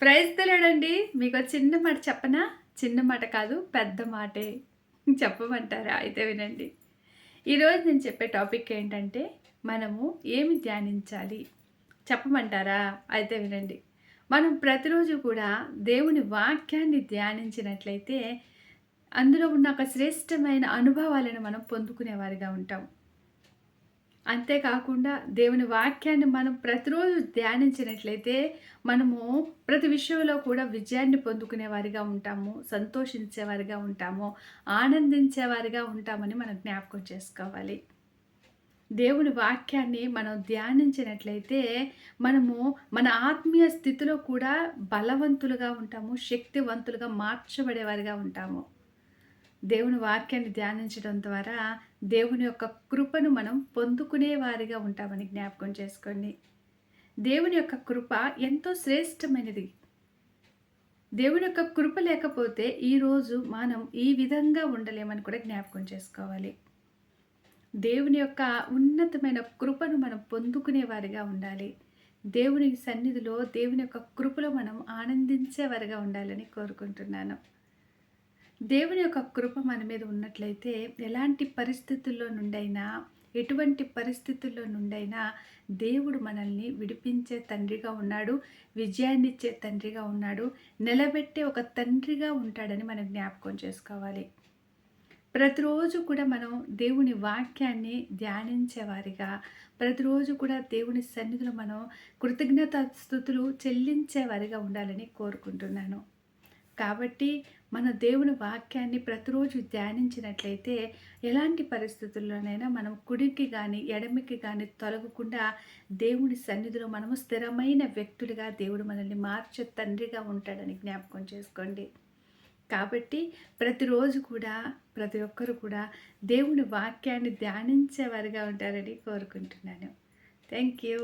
Praise తెలియడండి. మీకు చిన్న మాట చెప్పనా? చిన్న మాట కాదు పెద్ద మాటే. చెప్పమంటారా? అయితే వినండి. ఈరోజు నేను చెప్పే టాపిక్ ఏంటంటే మనము ఏమి ధ్యానించాలి? చెప్పమంటారా? అయితే వినండి. మనం ప్రతిరోజు కూడా దేవుని వాక్యాన్ని ధ్యానించినట్లయితే అందులో ఉన్న ఒక శ్రేష్టమైన అనుభవాలను మనం పొందుకునేవారిగా ఉంటాం. అంతేకాకుండా దేవుని వాక్యాన్ని మనం ప్రతిరోజు ధ్యానించినట్లయితే మనము ప్రతి విషయంలో కూడా విజయాన్ని పొందుకునే వారిగా ఉంటాము సంతోషించేవారిగా ఉంటాము ఆనందించేవారిగా ఉంటామని మనం జ్ఞాపకం చేసుకోవాలి. దేవుని వాక్యాన్ని మనం ధ్యానించినట్లయితే మనము మన ఆత్మీయ స్థితిలో కూడా బలవంతులుగా ఉంటాము శక్తివంతులుగా మార్చబడేవారిగా ఉంటాము. దేవుని వాక్యాన్ని ధ్యానించడం ద్వారా దేవుని యొక్క కృపను మనం పొందుకునే వారిగా ఉంటామని జ్ఞాపకం చేసుకోండి. దేవుని యొక్క కృప ఎంతో శ్రేష్టమైనది. దేవుని యొక్క కృప లేకపోతే ఈరోజు మనం ఈ విధంగా ఉండలేమని కూడా జ్ఞాపకం చేసుకోవాలి. దేవుని యొక్క ఉన్నతమైన కృపను మనం పొందుకునే వారిగా ఉండాలి. దేవుని సన్నిధిలో దేవుని యొక్క కృపలో మనం ఆనందించేవారిగా ఉండాలని కోరుకుంటున్నాను. దేవుని యొక్క కృప మన మీద ఉన్నట్లయితే ఎలాంటి పరిస్థితుల్లో నుండైనా ఎటువంటి పరిస్థితుల్లో నుండైనా దేవుడు మనల్ని విడిపించే తండ్రిగా ఉన్నాడు విజయాన్నిచ్చే తండ్రిగా ఉన్నాడు నిలబెట్టే ఒక తండ్రిగా ఉంటాడని మనం జ్ఞాపకం చేసుకోవాలి. ప్రతిరోజు కూడా మనం దేవుని వాక్యాన్ని ధ్యానించేవారిగా ప్రతిరోజు కూడా దేవుని సన్నిధిలో మనం కృతజ్ఞత స్థుతులు చెల్లించేవారిగా ఉండాలని కోరుకుంటున్నాను. కాబట్టి మన దేవుని వాక్యాన్ని ప్రతిరోజు ధ్యానించినట్లయితే ఎలాంటి పరిస్థితుల్లోనైనా మనం కుడికి కానీ ఎడమికి కానీ తొలగకుండా దేవుని సన్నిధిలో మనము స్థిరమైన వ్యక్తులుగా దేవుడు మనల్ని మార్చే తండ్రిగా ఉంటాడని జ్ఞాపకం చేసుకోండి. కాబట్టి ప్రతిరోజు కూడా ప్రతి ఒక్కరు కూడా దేవుని వాక్యాన్ని ధ్యానించేవారిగా ఉంటారని కోరుకుంటున్నాను. Thank you